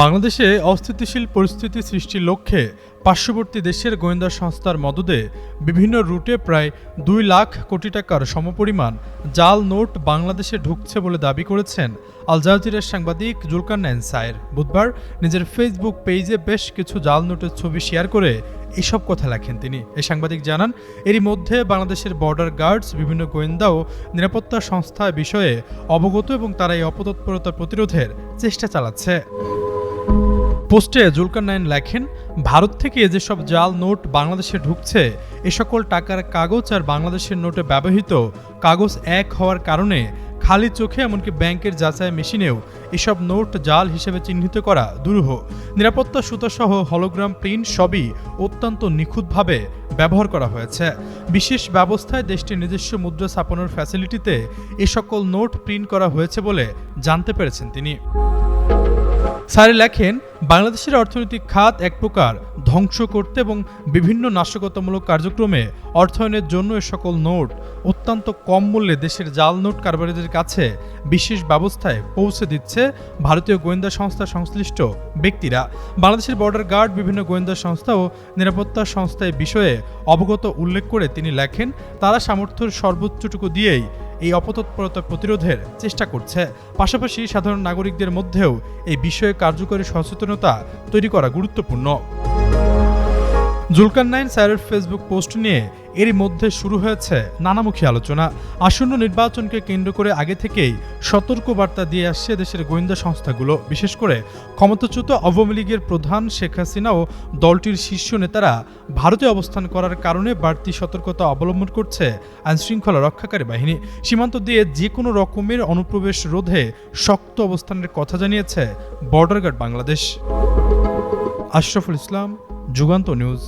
বাংলাদেশে অস্থিতিশীল পরিস্থিতি সৃষ্টির লক্ষ্যে পার্শ্ববর্তী দেশের গোয়েন্দা সংস্থার মদদে বিভিন্ন রুটে প্রায় দুই লাখ কোটি টাকার সমপরিমাণ জাল নোট বাংলাদেশে ঢুকছে বলে দাবি করেছেন আল জাজিরার সাংবাদিক জুলকান্নাইন সায়ের বুধবার নিজের ফেসবুক পেজে বেশ কিছু জাল নোটের ছবি শেয়ার করে এসব কথা লেখেন তিনি। এই সাংবাদিক জানান, এরই মধ্যে বাংলাদেশের বর্ডার গার্ডস, বিভিন্ন গোয়েন্দা ও নিরাপত্তা সংস্থা বিষয়ে অবগত এবং তারা এই অপতৎপরতা প্রতিরোধের চেষ্টা চালাচ্ছে। পোস্টে জুলকার নাইন লেখেন, ভারত থেকে যেসব জাল নোট বাংলাদেশে ঢুকছে, এ সকল টাকার কাগজ আর বাংলাদেশের নোটে ব্যবহৃত কাগজ এক হওয়ার কারণে খালি চোখে এমনকি ব্যাংকের যাচাই মেশিনেও এসব নোট জাল হিসেবে চিহ্নিত করা দুরূহ। নিরাপত্তা সুতাসহ হলোগ্রাম প্রিন্ট সবই অত্যন্ত নিখুঁতভাবে ব্যবহার করা হয়েছে। বিশেষ ব্যবস্থায় দেশটির নিজস্ব মুদ্রা ছাপানোর ফ্যাসিলিটিতে এ সকল নোট প্রিন্ট করা হয়েছে বলে জানতে পেরেছেন তিনি। স্যারে লেখেন, বাংলাদেশের অর্থনৈতিক খাত এক প্রকার ধ্বংস করতে এবং বিভিন্ন নাশকতামূলক কার্যক্রমে অর্থায়নের জন্য এ সকল নোট অত্যন্ত কম মূল্যে দেশের জাল নোট কারবারিদের কাছে বিশেষ ব্যবস্থায় পৌঁছে দিচ্ছে ভারতীয় গোয়েন্দা সংস্থা সংশ্লিষ্ট ব্যক্তিরা। বাংলাদেশের বর্ডার গার্ড বিভিন্ন গোয়েন্দা সংস্থা ও নিরাপত্তা সংস্থা এই বিষয়ে অবগত উল্লেখ করে তিনি লেখেন, তারা সামর্থ্যের সর্বোচ্চটুকু দিয়েই এই অপতৎপরতা প্রতিরোধের চেষ্টা করছে। পাশাপাশি সাধারণ নাগরিকদের মধ্যেও এই বিষয়ে কার্যকরী সচেতনতা তৈরি করা গুরুত্বপূর্ণ। জুলকান নাইন স্যারের ফেসবুক পোস্ট নিয়ে এরই মধ্যে শুরু হয়েছে নানামুখী আলোচনা। আসন্ন নির্বাচনকে কেন্দ্র করে আগে থেকেই সতর্ক বার্তা দিয়ে আসছে দেশের গোয়েন্দা সংস্থাগুলো। বিশেষ করে ক্ষমতাচ্যুত আওয়ামী লীগের প্রধান শেখ হাসিনা ও দলটির শীর্ষ নেতারা ভারতে অবস্থান করার কারণে বাড়তি সতর্কতা অবলম্বন করছে আইনশৃঙ্খলা রক্ষাকারী বাহিনী। সীমান্ত দিয়ে যে কোনো রকমের অনুপ্রবেশ রোধে শক্ত অবস্থানের কথা জানিয়েছে border guard Bangladesh. Ashraful Islam, Jugantor news.